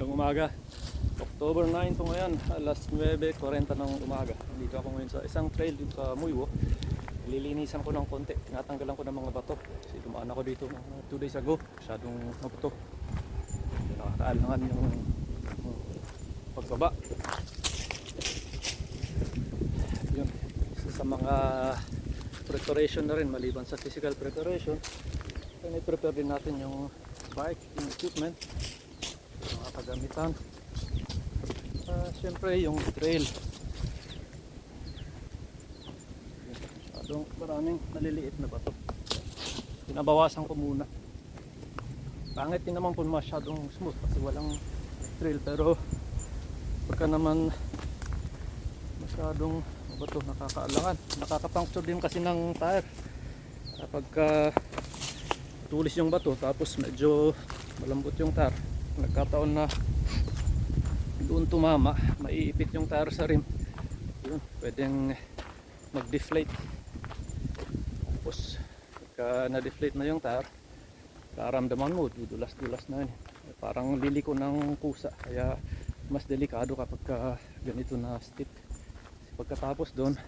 Magandang umaga. October 9 to ngayon, alas 9.40 ng umaga. Dito ako ngayon sa isang trail dito sa Muywo. Lilinisan ko ng konti. Tinatanggalan ko ng mga bato. Kasi dumaan ako dito 2 days ago. Masyadong mabuto. Nakakaalangan yung pagbaba. Yun. Isa sa mga preparation na rin maliban sa physical preparation. i-prepare din natin yung bike, yung equipment mga kagamitan uh, syempre yung trail. Masyadong maraming maliliit na bato. Pinabawasan ko muna. Pangit din naman kung masyadong smooth kasi walang trail pero pagka naman masyadong bato nakakaalangan. Nakakapuncture din kasi ng tire. Kapag ka tulis yung bato tapos medyo malambot yung tire nagkataon na doon tumama maiipit yung tire sa rim. Yun pwedeng mag deflate tapos pagka na deflate na yung tire karamdaman mo dudulas dulas na yun. Parang liliko ng kusa kaya mas delikado kapag ka ganito na steep pagkatapos doon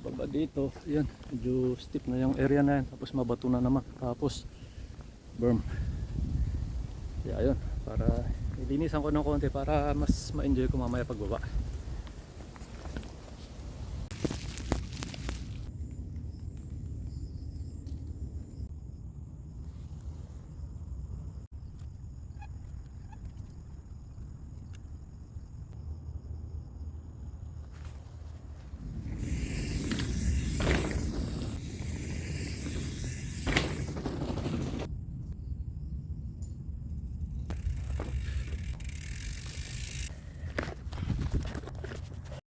baba dito yan medyo steep na yung area na yan tapos mabato na naman. Tapos berm kaya yun para ilinisan ko ng konti para mas ma-enjoy ko mamaya pagbaba